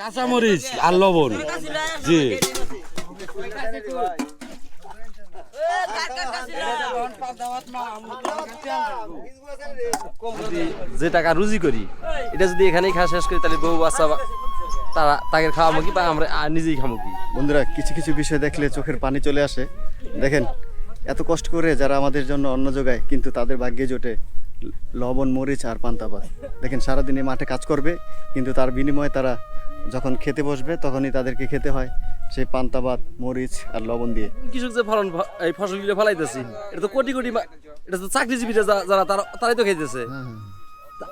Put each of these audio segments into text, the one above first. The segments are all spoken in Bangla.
কাঁচামরিচ আর লবণ। জি। যে টাকা রুজি করি এটা যদি এখানেই খাওয়া শেষ করি তাহলে বউ বাচ্চা তারা তাকে খাওয়াবো কি বা আমরা নিজেই খাব কি? বন্ধুরা কিছু কিছু বিষয় দেখলে চোখের পানি চলে আসে। দেখেন এত কষ্ট করে যারা আমাদের জন্য অন্ন যোগায় কিন্তু তাদের ভাগ্যে জোটে লবণ মরিচ আর পান্তা পান্তাবাদ দেখেন সারাদিন এই মাঠে কাজ করবে কিন্তু তার বিনিময়ে তারা যখন খেতে বসবে তখনই তাদেরকে খেতে হয়। সেই পান্তাবাদ মরিচ আর লবণ দিয়ে। কৃষক যে ফলন এই ফসলগুলো ফলাইতেছি এটা তো কোটি কোটি এটা তো চাকরিজীবীরা যারা তারা তারাই তো খাইতেছে।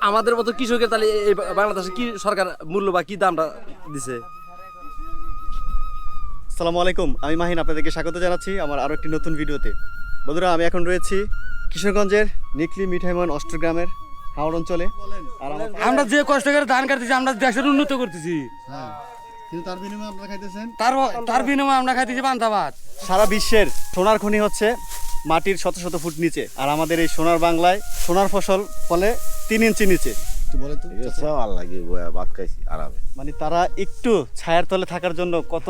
আমাদের মতো কৃষকের তাহলে এই বাংলাদেশে কি সরকার মূল্য বা কি দামটা দিছে? আসসালামু আলাইকুম আমি মাহিন আপনাদেরকে স্বাগত জানাচ্ছি আমার আরও একটি নতুন ভিডিওতে। বন্ধুরা আমি এখন রয়েছি কিশোরগঞ্জের নিকলি মিঠাইমন অষ্টগ্রামের হাওড় অঞ্চলে। আর আমরা যে কষ্ট করে ধান কাটতেছি আমরা দেশের উন্নত করতেছি। হ্যাঁ। কিন্তু তার বিনিময়ে আপনারা খাইতেছেন? তার তার বিনিময়ে আমরা খাইতেছি পান্তা ভাত সারা বিশ্বের সোনার খনি হচ্ছে মাটির শত শত ফুট নিচে। আর আমাদের এই সোনার বাংলায় সোনার ফসল ফলে তিন ইঞ্চি নিচে। ভাত খাইছি আরামে। মানে তারা একটু ছায়ার তলে থাকার জন্য কত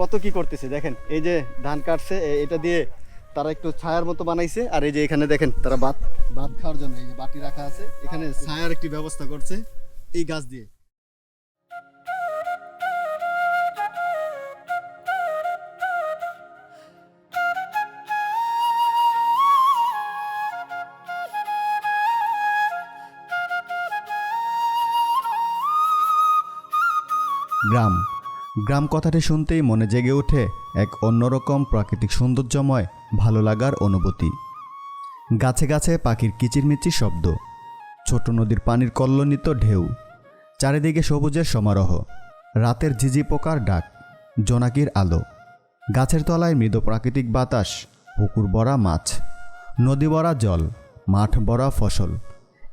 কত কি করতেছে? দেখেন এই যে ধান কাটছে এটা দিয়ে তারা একটু ছায়ার মতো বানাইছে। আর এই যে এখানে দেখেন, তারা ভাত ভাত খাওয়ার জন্য এই যে বাটি রাখা আছে। এখানে ছায়ার একটি ব্যবস্থা করছে এই গাছ দিয়ে। গ্রাম। গ্রাম কথাটি শুনতেই মনে জেগে ওঠে এক অন্যরকম প্রাকৃতিক সৌন্দর্যময় ভালো লাগার অনুভূতি। গাছে গাছে পাখির কিচিরমিচির শব্দ, ছোট নদীর পানির কল্লনিত ঢেউ, চারিদিকে সবুজের সমারোহ, রাতের ঝিঝি পোকার ডাক, জোনাকির আলো, গাছের তলায় মৃদু প্রাকৃতিক বাতাস, পুকুর ভরা মাছ, নদী ভরা জল, মাঠ ভরা ফসল,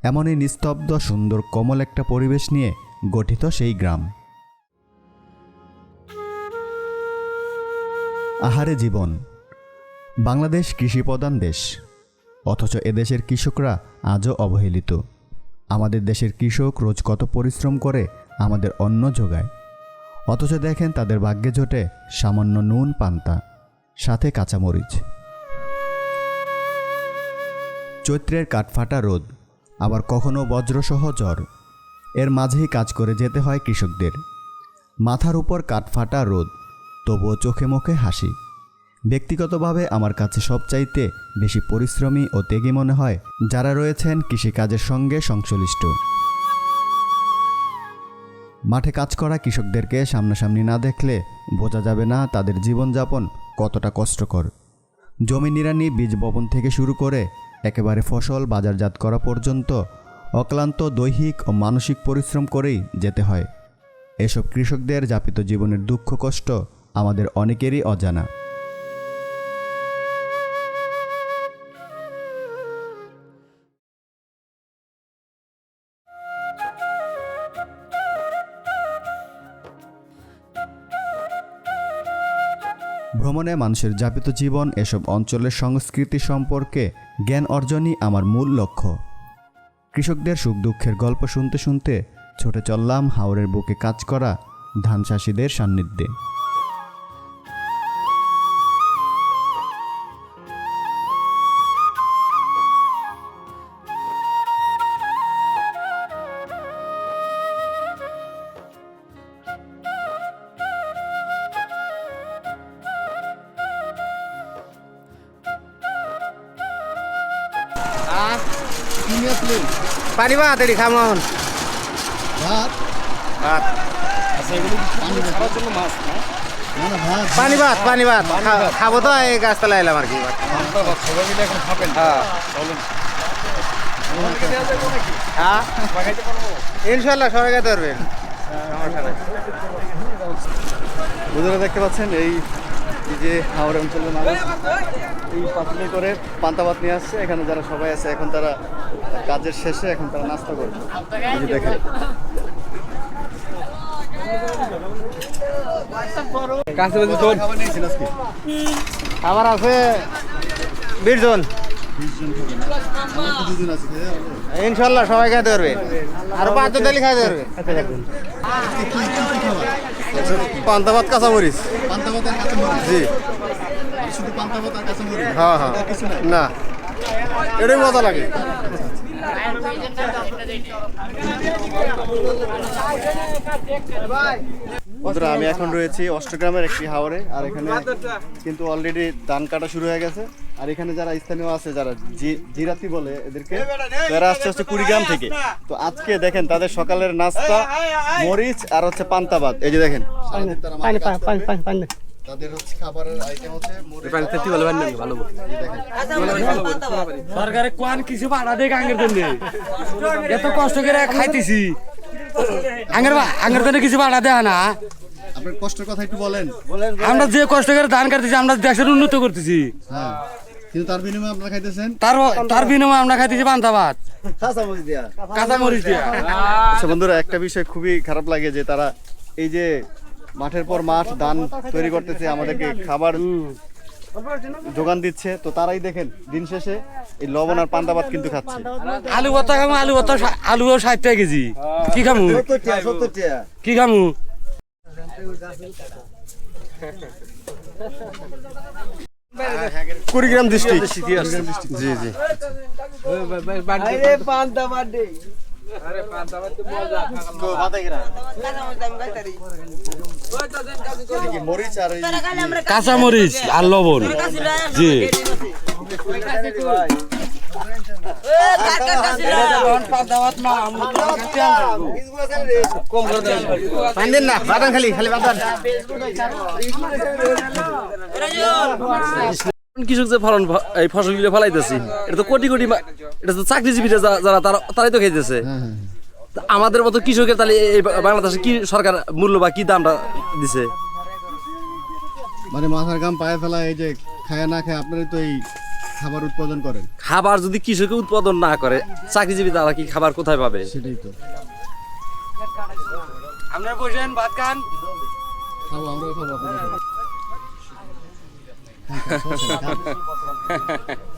এমনই নিস্তব্ধ সুন্দর কোমল একটা পরিবেশ নিয়ে গঠিত সেই গ্রাম। আহারে জীবন বাংলাদেশ কৃষিপ্রধান দেশ। অথচ এদেশের কৃষকরা আজও অবহেলিত। আমাদের দেশের কৃষক রোজ কত পরিশ্রম করে আমাদের অন্ন যোগায়। অথচ দেখেন তাদের ভাগ্যে জোটে সামান্য নুন, পান্তা, সাথে কাঁচামরিচ। চৈত্রের কাঠফাটা রোদ, আবার কখনো বজ্রসহ জ্বর এর মাঝেই কাজ করে যেতে হয় কৃষকদের। মাথার উপর কাঠফাটা রোদ, তবুও চোখে মুখে হাসি। ব্যক্তিগতভাবে আমার কাছে সবচাইতে বেশি পরিশ্রমী ও ত্যাগী মনে হয় যারা রয়েছেন কৃষিকাজের সঙ্গে সংশ্লিষ্ট। মাঠে কাজ করা কৃষকদেরকে সামনাসামনি না দেখলে বোঝা যাবে না তাদের জীবনযাপন কতটা কষ্টকর। জমি নিরানি বীজ বপন থেকে শুরু করে একেবারে ফসল বাজারজাত করা পর্যন্ত অক্লান্ত দৈহিক ও মানসিক পরিশ্রম করেই যেতে হয়। এসব কৃষকদের যাপিত জীবনের দুঃখ কষ্ট আমাদের অনেকেরই অজানা। ভ্রমণে মানুষের যাপিত জীবন, এসব অঞ্চলের সংস্কৃতি সম্পর্কে জ্ঞান অর্জনই আমার মূল লক্ষ্য। কৃষকদের সুখ দুঃখের গল্প শুনতে শুনতে ছুটে চললাম হাওরের বুকে কাজ করা ধান চাষিদের সান্নিধ্যে। ভাত এটি খামন ভাত? পানি ভাত পানি ভাত। খাব তো এই গাছতলা এলাম আর কি। হ্যাঁ। ইনশাল্লাহ সবাই খেতে পারবেন সমস্যা দেখতে পাচ্ছেন এই এই যে হাওড় অঞ্চলের মানুষ এই পাতিলে করে পান্তাবাত নিয়ে আসছে। এখানে যারা সবাই আছে এখন তারা কাজের শেষে এখন তারা নাস্তা করবে। এই দেখেন। আমার আছে। বীরজন ইনশাল্লাহ সবাই খাইতে পারবে। আর পাঁচজন তালি খাইতে পারবে। পান্তা ভাত কাঁচামরিচ। পান্তা ভাত আর কাঁচামরিচ? জি। শুধু পান্তা আর কাঁচামরিচ? হ্যাঁ হ্যাঁ। কিছু না। এটাই মজা লাগে। বন্ধুরা আমি এখন রয়েছি অষ্টগ্রামের একটি হাওরে আর এখানে কিন্তু অলরেডি ধান কাটা শুরু হয়ে গেছে। আর এখানে যারা স্থানীয় আছে যারা জিরাতি বলে এদেরকে তারা আসছে হচ্ছে কুড়িগ্রাম থেকে। তো আজকে দেখেন তাদের সকালের নাস্তা মরিচ আর হচ্ছে পান্তা ভাত এই যে দেখেন সারাদিন তারা মাঠে কাজ করে। তাদের হচ্ছে খাবারের আইটেম হচ্ছে ভালো সরকারে কোয়ান কিছু দেখ আঙ্গের জন্য। এত কষ্ট করে খাইতেছি। আঙ্গের আঙ্গের জন্য কিছু বাড়া দেয় না। আপনার কষ্টের কথা একটু বলেন। আমরা যে কষ্ট করে ধান কাটতেছি আমরা দেশের উন্নত করতেছি। হ্যাঁ। কিন্তু তার বিনিময়ে আপনারা খাইতেছেন? তার তার বিনিময়ে আমরা খাইতেছি পান্তা ভাত কাঁচা মরিচ দিয়া। আচ্ছা বন্ধুরা একটা বিষয় খুবই খারাপ লাগে যে তারা এই যে মাঠের পর মাঠ ধান তৈরি করতেছে আমাদেরকে খাবার যোগান দিচ্ছে। তো তারাই দেখেন দিন শেষে এই লবণ আর পান্তা ভাত কিন্তু খাচ্ছে। আলু ভর্তা খামু আলু ভর্তা আলু আলুও ষাট টাকা কেজি। কি খামু? কি খামু? কুড়িগ্রাম ডিস্ট্রিক্ট জি জি। কাঁচা মরিচ আর লবণ। জি। কৃষক যে ফলন এই ফলাইতেছি, এটা তো কোটি কোটি এটা তো চাকরিজীবীরা যারা, তারা, তারাই তো খাইতেছে। আমাদের মতো কৃষকের তাহলে এই বাংলাদেশে কি সরকার মূল্য বা কি দামটা দিছে? মানে মাথার গাম পায়ে ফেলা এই যে খায় না খায় আপনারা তো এই খাবার উৎপাদন করেন? খাবার যদি কৃষকে উৎপাদন না করে চাকরিজীবী তারা কি খাবার কোথায় পাবে? সেটাই তো। আপনার বসেন ভাত খান। খাব আমরাও খাব আপনারা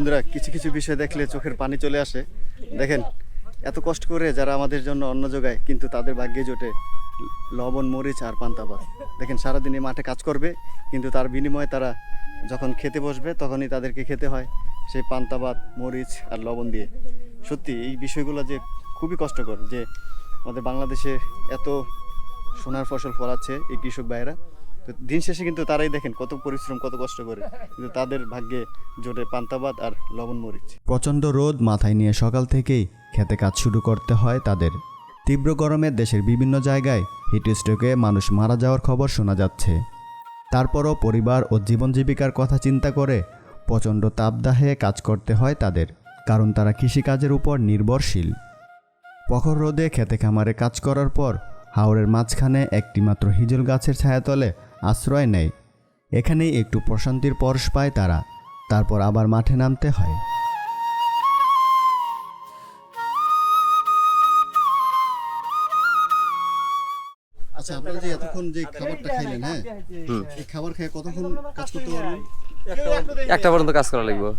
বন্ধুরা, কিছু কিছু বিষয় দেখলে চোখের পানি চলে আসে। দেখেন, এত কষ্ট করে যারা আমাদের জন্য অন্ন যোগায় কিন্তু তাদের ভাগ্যে জোটে লবণ, মরিচ আর পান্তা ভাত। দেখেন, সারাদিন এই মাঠে কাজ করবে, কিন্তু তার বিনিময়ে তারা যখন খেতে বসবে, তখনই তাদেরকে খেতে হয় সেই পান্তা ভাত, মরিচ আর লবণ দিয়ে। সত্যি, এই বিষয়গুলো যে খুবই কষ্টকর যে আমাদের বাংলাদেশে এত সোনার ফসল ফলাচ্ছে এই কৃষক ভাইয়েরা। তো দিন শেষে কিন্তু তারাই দেখেন কত পরিশ্রম, কত কষ্ট করে। কিন্তু তাদের ভাগ্যে জোটে পান্তা ভাত আর লবণ মরিচ। প্রচণ্ড রোদ মাথায় নিয়ে সকাল থেকেই খেতে কাজ শুরু করতে হয় তাদের। তীব্র গরমে দেশের বিভিন্ন জায়গায় হিটস্ট্রোকে মানুষ মারা যাওয়ার খবর শোনা যাচ্ছে। তারপরও পরিবার ও জীবন জীবিকার কথা চিন্তা করে প্রচণ্ড তাপদাহে কাজ করতে হয় তাদের, কারণ তারা কৃষিকাজের উপর নির্ভরশীল। প্রখর রোদে খেতে খামারে কাজ করার পর হাওরের মাঝখানে একটিমাত্র হিজল গাছের ছায়াতলে আশ্রয় নেয়। এখানেই একটু প্রশান্তির পরশ পায় তারা তারপর আবার মাঠে নামতে হয়। আচ্ছা আপনারা যে এতক্ষণ যে খাবারটা খাইলেন হ্যাঁ? এই খাবার খেয়ে কতক্ষণ কাজ করতে পারবেন? একটা পর্যন্ত কাজ করা লাগবে।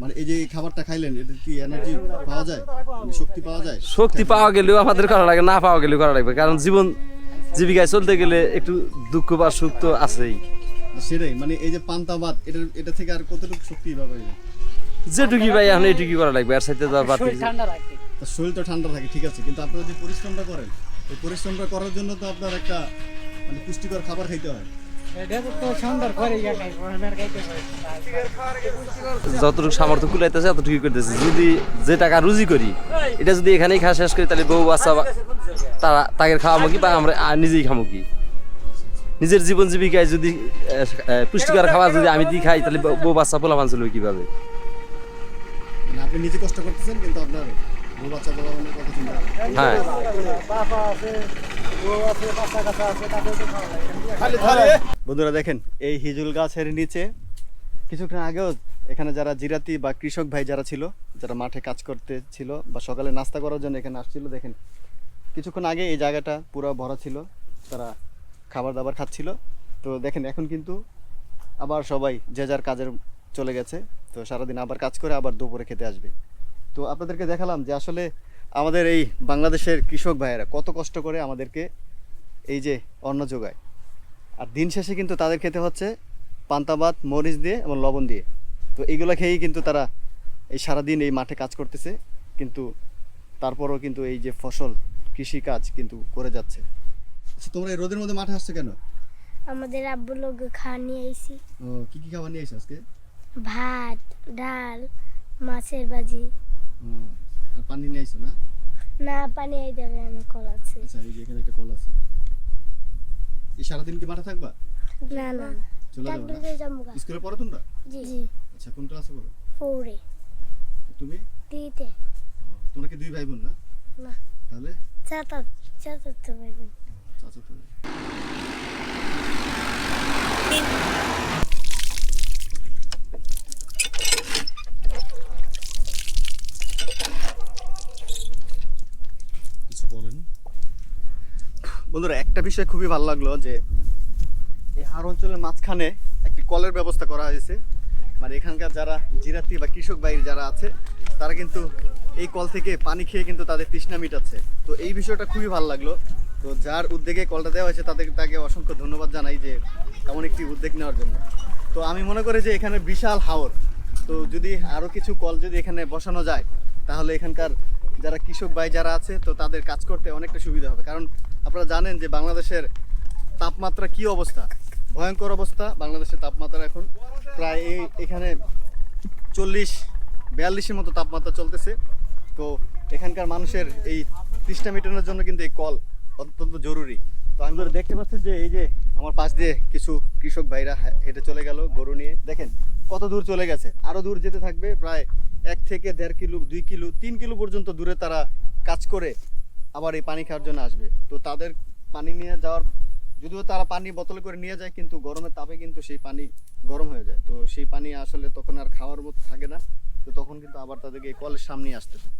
মানে এই যে এই খাবারটা খাইলেন এটা কি এনার্জি পাওয়া যায়? মানে শক্তি পাওয়া যায়? শক্তি পাওয়া গেলেও আমাদের করা লাগে না পাওয়া গেলেও করা লাগবে কারণ জীবন জীবিকায় চলতে গেলে একটু দুঃখ বা সুখ তো আছেই। সেটাই মানে এই যে পান্তাবাদ ভাত এটা এটা থেকে আর কতটুকু শক্তি পাবে যায়? যেটুকি ভাই এখন এইটুকি করা লাগবে আর সাথে তো বাদ শরীর তো ঠান্ডা থাকে ঠিক আছে কিন্তু আপনারা যে পরিশ্রমটা করেন এই পরিশ্রমটা করার জন্য তো আপনার একটা মানে পুষ্টিকর খাবার খাইতে হয়। যতটুকু সামর্থ্য কুলাইতেছে ততটুকু করতেছে। যদি যে টাকা রুজি করি, এটা যদি এখানেই খাওয়া শেষ করি, তাহলে বউ, বাচ্চা তারা তাকে খাওয়াবো কি, বা আমরা নিজেই খাব কি? নিজের জীবন জীবিকায় যদি পুষ্টিকর খাবার যদি আমি দিই খাই, তাহলে বউ- বাচ্চা পোলাপান চলবে কীভাবে? আপনি নিজে কষ্ট করতেছেন, কিন্তু আপনার হ্যাঁ। বন্ধুরা দেখেন, এই হিজুল গাছের নিচে কিছুক্ষণ আগেও এখানে যারা জিরাতি বা কৃষক ভাই যারা ছিল, যারা মাঠে কাজ করতে ছিল বা সকালে নাস্তা করার জন্য এখানে আসছিল, দেখেন কিছুক্ষণ আগে এই জায়গাটা পুরো ভরা ছিল, তারা খাবার দাবার খাচ্ছিল। তো দেখেন, এখন কিন্তু আবার সবাই যে যার কাজের চলে গেছে, তো সারাদিন আবার কাজ করে আবার দুপুরে খেতে আসবে। তো আপনাদেরকে দেখালাম যে আসলে আমাদের এই বাংলাদেশের কৃষক ভাইয়েরা কত কষ্ট করে আমাদেরকে এই যে অন্ন যোগায়। আর দিন শেষে কিন্তু তাদের খেতে হচ্ছে পান্তা ভাত মরিচ দিয়ে এবং লবণ দিয়ে। তো এইগুলো খেয়েই কিন্তু তারা এই সারাদিন এই মাঠে কাজ করতেছে কিন্তু তারপরও কিন্তু এই যে ফসল কৃষি কাজ কিন্তু করে যাচ্ছে। আচ্ছা তোমরা এই রোদের মধ্যে মাঠে আসছো কেন? আমাদের আব্বু লোক খাওয়া নিয়ে আইছি। ও কি কি খাবার নিয়ে এসে আজকে? ভাত ডাল মাছের ভাজি। পানি নিয়ে আইছো না? না পানি এই দেবে আমি কল আছে। আচ্ছা এই যে এখানে একটা কল আছে। এই সারাদিন কি মাঠে থাকবা? না না। চলে যাব না। স্কুলে পড়ো তোমরা? জি। জি। আচ্ছা কোন ক্লাসে পড়ো পৌড়ে তুমি? দিতে তোমরা কি দুই ভাই বোন না? না। তাহলে? চাতা চাতা তো পারবেন চাচা তো কিছু বলেন বন্ধুরা, একটা বিষয় খুবই ভালো লাগল যে এই হাড় অঞ্চলের মাঝখানে একটি কলের ব্যবস্থা করা হয়েছে। মানে এখানকার যারা জিরাতি বা কৃষক বাইর যারা আছে, তারা কিন্তু এই কল থেকে পানি খেয়ে কিন্তু তাদের তৃষ্ণা মিটাচ্ছে। তো এই বিষয়টা খুবই ভালো লাগল। তো যার উদ্যোগে কলটা দেওয়া হয়েছে, তাদের তাকে অসংখ্য ধন্যবাদ জানাই যে এমন একটি উদ্যোগ নেওয়ার জন্য। তো আমি মনে করি যে এখানে বিশাল হাওর তো যদি আরও কিছু কল যদি এখানে বসানো যায়, তাহলে এখানকার যারা কৃষক ভাই যারা আছে, তো তাদের কাজ করতে অনেকটা সুবিধা হবে। কারণ আপনারা জানেন যে বাংলাদেশের তাপমাত্রা কি অবস্থা? ভয়ঙ্কর অবস্থা। বাংলাদেশের তাপমাত্রা এখন প্রায় এই, এখানে চল্লিশ, বিয়াল্লিশের মতো তাপমাত্রা চলতেছে। তো এখানকার মানুষের এই তৃষ্ণা মেটানোর জন্য কিন্তু এই কল অত্যন্ত জরুরি। তো আমি ধরে দেখতে পাচ্ছি যে এই যে আমার পাশ দিয়ে কিছু কৃষক ভাইরা হেঁটে চলে গেল গরু নিয়ে। দেখেন কত দূর চলে গেছে? আরও দূর যেতে থাকবে, প্রায় এক থেকে দেড় কিলো, দুই কিলো, তিন কিলো পর্যন্ত দূরে তারা কাজ করে আবার এই পানি খাওয়ার জন্য আসবে। তো তাদের পানি নিয়ে যাওয়ার, যদিও তারা পানি বোতলে করে নিয়ে যায়, কিন্তু গরমের তাপে কিন্তু সেই পানি গরম হয়ে যায়। তো সেই পানি আসলে তখন আর খাওয়ার মতো থাকে না। তো তখন কিন্তু আবার তাদেরকে কলের সামনে আসতে হয়।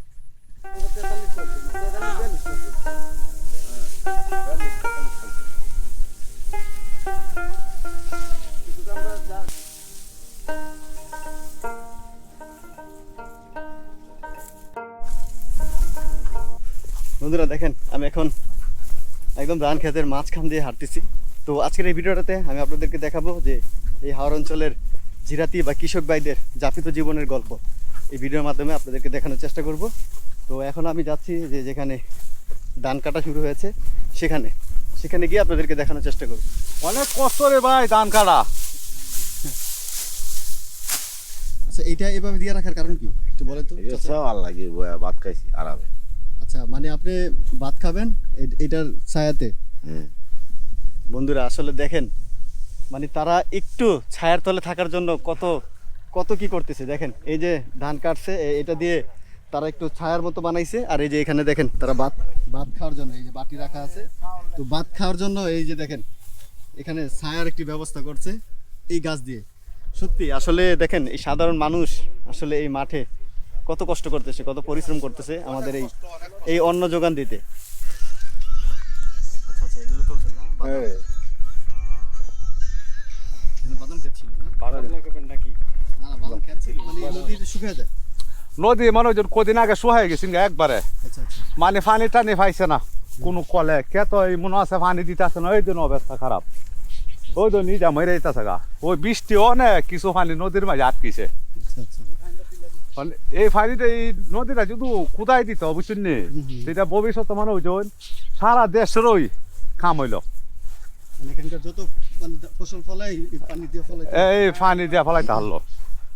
বন্ধুরা দেখেন আমি এখন একদম ধান ক্ষেতের মাঝখান দিয়ে হাঁটতেছি। তো আজকের এই ভিডিওটাতে আমি আপনাদেরকে দেখাবো যে এই হাওড় অঞ্চলের জিরাতি বা কৃষক ভাইদের যাপিত জীবনের গল্প। এই ভিডিওর মাধ্যমে আপনাদেরকে দেখানোর চেষ্টা করব। তো এখন আমি যাচ্ছি যে যেখানে ধান কাটা শুরু হয়েছে সেখানে। সেখানে গিয়ে আপনাদেরকে দেখানোর চেষ্টা করব। অনেক কষ্ট রে ভাই ধান কাটা। আচ্ছা এইটা এভাবে দিয়ে রাখার কারণ কি? একটু বলেন তো। লাগে ভাত খাইছি আরামে। আচ্ছা মানে আপনি ভাত খাবেন এটার ছায়াতে। বন্ধুরা, আসলে দেখেন মানে তারা একটু ছায়ার তলে থাকার জন্য কত কত কি করতেছে, দেখেন, এই যে ধান কাটছে এটা দিয়ে তারা একটু ছায়ার মতো বানাইছে, আর এই যে এখানে দেখেন, তারা ভাত ভাত খাওয়ার জন্য, এই যে বাটি রাখা আছে, তো ভাত খাওয়ার জন্য এই যে দেখেন, এখানে ছায়ার একটি ব্যবস্থা করছে, এই গাছ দিয়ে সত্যি, আসলে দেখেন, এই সাধারণ মানুষ আসলে এই মাঠে কত কষ্ট করতেছে কত পরিশ্রম করতেছে আমাদের এই এই অন্ন যোগান দিতে। আচ্ছা আচ্ছা এগুলো তো না হ্যাঁ। মানে নদী মানুষজন কদিন আগে সোহাই গেছিল একবারে। আচ্ছা মানে পানি টানি পাইছে না। কোনো কলে কে তো এই মনে আছে পানি দিতেছে না ওই দিন অবস্থা খারাপ। ওই দিন নিজা মরে যেতেছে গা। ওই বৃষ্টি অনেক কিছু পানি নদীর মাঝে আটকিছে। মানে এই পানিটা এই নদীটা যদি কুদাই দিত বুঝছেন নি সেটা ভবিষ্যতে মানে ওই যে সারা দেশেরই কাম হইল। মানে মানে এই পানি দিয়ে ফলাই ফেলাইতে হারলো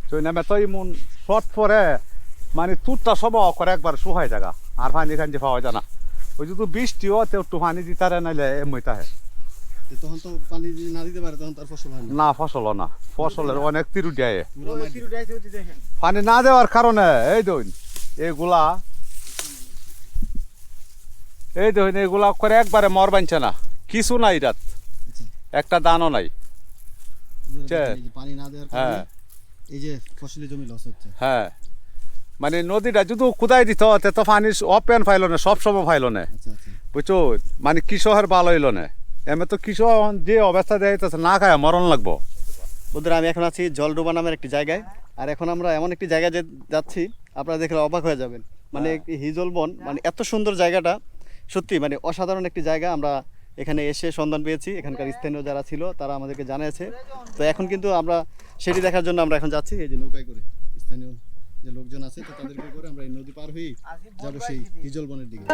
তুই নামে তো ইমন শর্ট পরে মানে তুরটা সব করে একবার শুহাই জায়গা আর পানি খান পাওয়া যায় না। ওই যদি বৃষ্টিও তো একটু পানি দিতারে নাইলে এমইতা হয় তো তখন তো পানি যদি না দিতে পারে তখন তার ফসল হয় না। না ফসল না। ফসলের অনেক তিরু দেয় পানি না দেওয়ার কারণে এই দইন এগুলা এই দইন এগুলা করে একবারে মর বানছে না। কিছু নাই রাত। একটা দানও নাই। পানি না দেওয়ার কারণে হ্যাঁ। এই যে ফসলি জমি লস হচ্ছে। হ্যাঁ। মানে নদীটা যদি কুদাই দিত তে তো পানি অপেন ফাইল না সব সময় ফাইল না। আচ্ছা আচ্ছা। বুঝছ? মানে কৃষকের ভালো হইল না। এমনি তো কৃষক যে অবস্থা দেখাইতেছে না খায় মরণ লাগবো। বন্ধুরা আমি এখন আছি জলডোবা নামের একটি জায়গায়। আর এখন আমরা এমন একটি জায়গায় যে যাচ্ছি আপনারা দেখলে অবাক হয়ে যাবেন। মানে একটি হিজল বন মানে এত সুন্দর জায়গাটা সত্যি মানে অসাধারণ একটি জায়গা। আমরা এখানে এসে সন্ধান পেয়েছি। এখানকার স্থানীয় যারা ছিল তারা আমাদেরকে জানিয়েছে। তো এখন কিন্তু আমরা সেটি দেখার জন্য আমরা এখন যাচ্ছি। এই যে নৌকায় করে স্থানীয় যে লোকজন আছে তো তাদেরকে করে আমরা এই নদী পার হয়ে যাব সেই হিজল বনের দিকে।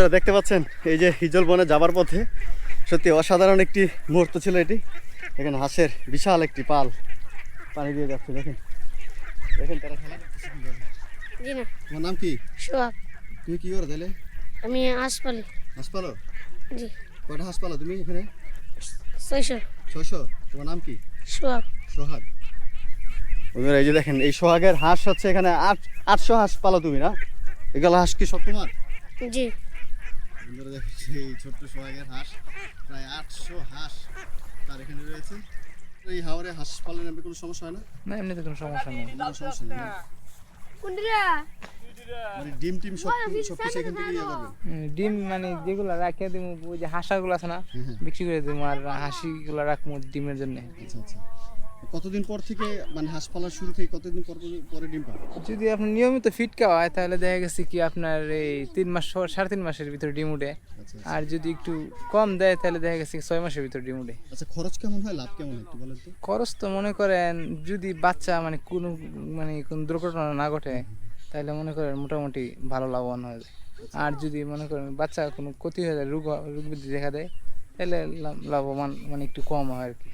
বন্ধুরা দেখতে পাচ্ছেন? এই যে হিজল বনে যাবার পথে সত্যি অসাধারণ একটি মুহূর্ত ছিল এটি। এখানে হাঁসের বিশাল একটি পাল পানি দিয়ে যাচ্ছে দেখেন। দেখেন তারা খেলা তোমার নাম কি? সোহাগ। তুমি কি করো তাহলে? আমি হাসপালি। হাঁস পালো জি। কয়টা হাঁস পালো তুমি এখানে? ছয়শো। ছয়শো? তোমার নাম কি? সোহাগ। সোহাগ। বন্ধুরা এই যে দেখেন এই সোহাগের হাঁস হচ্ছে এখানে আট আটশো হাঁস পালো তুমি না? এগুলো হাঁস কি সব তোমার? জি। বন্ধুরা দেখো সেই ছোট্ট সোহাগের হাঁস প্রায় আটশো হাঁস তার এখানে রয়েছে। এই হাওরে হাঁস পালনে আপনি কোনো সমস্যা হয় না? না এমনিতে কোনো সমস্যা নেই। কোনো সমস্যা নেই মানে ডিম টিম সব সব কিছু এখান থেকে করবেন ডিম মানে যেগুলো রাখিয়ে দিব ওই যে হাঁসাগুলো আছে না বিক্রি করে দিব আর হাসিগুলো রাখব ডিমের জন্য। আচ্ছা আচ্ছা। কতদিন পর থেকে মানে হাঁস পালার শুরু থেকে কতদিন পর পর- ডিম পাবে যদি আপনি নিয়মিত ফিট খাওয়ায় তাহলে দেখা গেছে কি আপনার এই তিন মাস সাড়ে তিন মাসের ভিতরে ডিম উঠে। আচ্ছা আর যদি একটু কম দেয় তাহলে দেখা গেছে ছয় মাসের ভিতরে ডিম উঠে। আচ্ছা খরচ কেমন হয়? লাভ কেমন একটু বলেন তো। খরচ তো মনে করেন যদি বাচ্চা মানে কোনো মানে কোনো দুর্ঘটনা না ঘটে তাহলে মনে করেন মোটামুটি ভালো লাভবান হয়ে যায়। আর যদি মনে করেন বাচ্চা কোনো ক্ষতি হয়ে যায় রোগ রোগ বৃদ্ধি দেখা দেয় তাহলে লাভ- লাভবান মানে একটু কম হয় আর কি।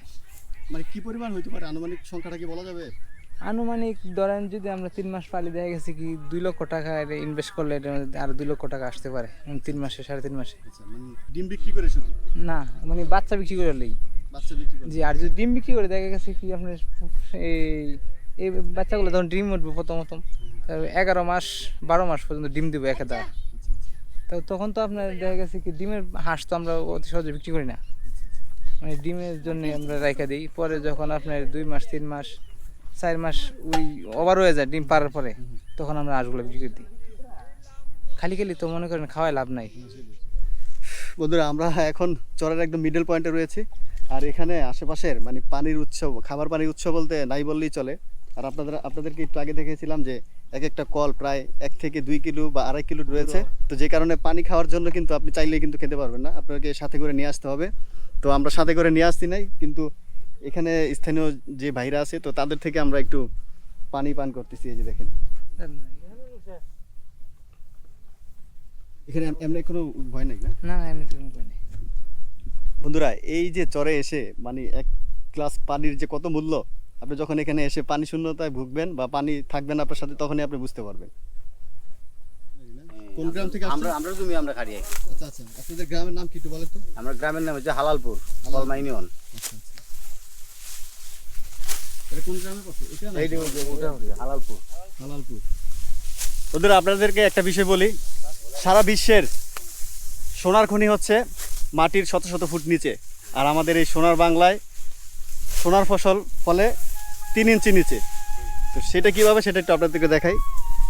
মানে কি পরিমাণ হইতে পারে? আনুমানিক সংখ্যাটা কি বলা যাবে? আনুমানিক ধরেন যদি আমরা তিন মাস পালি দেখা গেছে কি দুই লক্ষ টাকা ইনভেস্ট করলে আরও দুই লক্ষ টাকা আসতে পারে তিন মাসে সাড়ে তিন মাসে। আচ্ছা মানে ডিম বিক্রি করে শুধু? না মানে বাচ্চা বিক্রি করে লেই। জি আর যদি ডিম বিক্রি করে দেখা গেছে কি আপনার এই এই বাচ্চাগুলো তখন ডিম উঠবে প্রথম প্রথম এগারো মাস বারো মাস পর্যন্ত ডিম দিব একেদা তো তখন তো আপনার দেখা গেছে কি ডিমের হাঁস তো আমরা অতি সহজে বিক্রি করি না। মানে ডিমের জন্য আমরা রাইখা দিই। পরে যখন আপনার দুই মাস, তিন মাস, চার মাস ওই ওভার হয়ে যায় ডিম পারার পরে, তখন আমরা হাঁসগুলো বিক্রি করে দিই। খালি খালি তো মনে করেন খাওয়াই লাভ নাই। বন্ধুরা, আমরা এখন চরের একদম মিডল পয়েন্টে রয়েছি। আর এখানে আশেপাশের মানে পানির উৎস খাবার পানির উৎস বলতে নাই বললেই চলে। আর আপনাদের, আপনাদেরকে একটু আগে দেখেছিলাম যে এক একটা কল প্রায় এক থেকে দুই কিলো বা আড়াই কিলো রয়েছে। তো যে কারণে পানি খাওয়ার জন্য কিন্তু আপনি চাইলেই কিন্তু খেতে পারবেন না। আপনাকে সাথে করে নিয়ে আসতে হবে। তো আমরা সাথে করে নিয়ে আসছি নাই কিন্তু এখানে স্থানীয় যে ভাইরা আছে তো তাদের থেকে আমরা একটু পানি পান করতেছি এই যে দেখেন। এখানে এমনি কোনো ভয় নেই না? না এমনি কোনো উপায় নেই। বন্ধুরা এই যে চরে এসে মানে এক গ্লাস পানির যে কত মূল্য আপনি যখন এখানে এসে পানি শূন্যতায় ভুগবেন বা পানি থাকবেন আপনার সাথে তখনই আপনি বুঝতে পারবেন। কোন গ্রাম থেকে আমরা আমরা জমি আমরা খাড়িয়াই। আচ্ছা আচ্ছা। আপনাদের গ্রামের নাম কি একটু বলেন তো? আমরা গ্রামের নাম হচ্ছে হালালপুর কলমা ইউনিয়ন। আচ্ছা আচ্ছা। এটা কোন গ্রামে পড়ছে এটা না? এই যে ওটা হচ্ছে হালালপুর। হালালপুর। বন্ধুরা আপনাদেরকে একটা বিষয় বলি। সারা বিশ্বের সোনার খনি হচ্ছে মাটির শত শত ফুট নিচে। আর আমাদের এই সোনার বাংলায় সোনার ফসল ফলে তিন ইঞ্চি নিচে। তো সেটা কীভাবে সেটা একটু আপনাদেরকে দেখাই।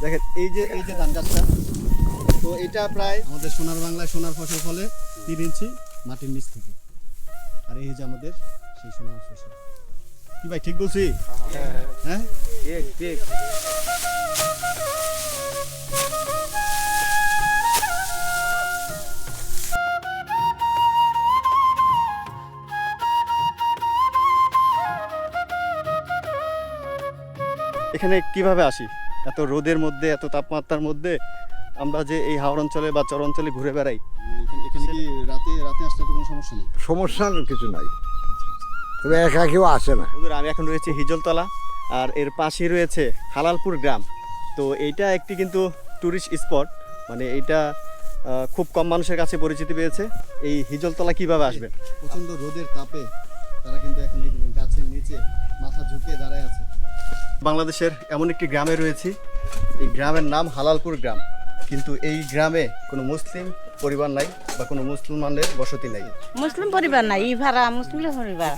দেখেন এই যে এই যে ধান গাছটা তো এটা প্রায় আমাদের সোনার বাংলায় সোনার ফসল ফলে তিন ইঞ্চি মাটির নিচ থেকে। আর এই যে আমাদের সেই সোনার ফসল। কি ভাই, ঠিক বলছি? হ্যাঁ? ঠিক ঠিক এখানে কীভাবে আসি? এত রোদের মধ্যে, এত তাপমাত্রার মধ্যে আমরা যে এই হাওড় অঞ্চলে বা চর অঞ্চলে ঘুরে বেড়াই এখানে এখানে কি রাতে রাতে আসলে তো কোনো সমস্যা নেই? সমস্যার কিছু নাই। তবে একা কেউ আসে না। আমি এখন রয়েছে হিজলতলা আর এর পাশেই রয়েছে হালালপুর গ্রাম। তো এইটা একটি কিন্তু ট্যুরিস্ট স্পট মানে এইটা খুব কম মানুষের কাছে পরিচিতি পেয়েছে। এই হিজলতলা কীভাবে আসবেন প্রচণ্ড রোদের তাপে তারা কিন্তু এখন এই গাছের নিচে মাথা ঝুঁকিয়ে দাঁড়ায় আছে। বাংলাদেশের এমন একটি গ্রামে রয়েছি। এই গ্রামের নাম হালালপুর গ্রাম। কিন্তু এই গ্রামে কোনো মুসলিম পরিবার নাই বা কোনো মুসলমানের বসতি নাই। মুসলিম পরিবার নাই ই ভাড়া মুসলিম পরিবার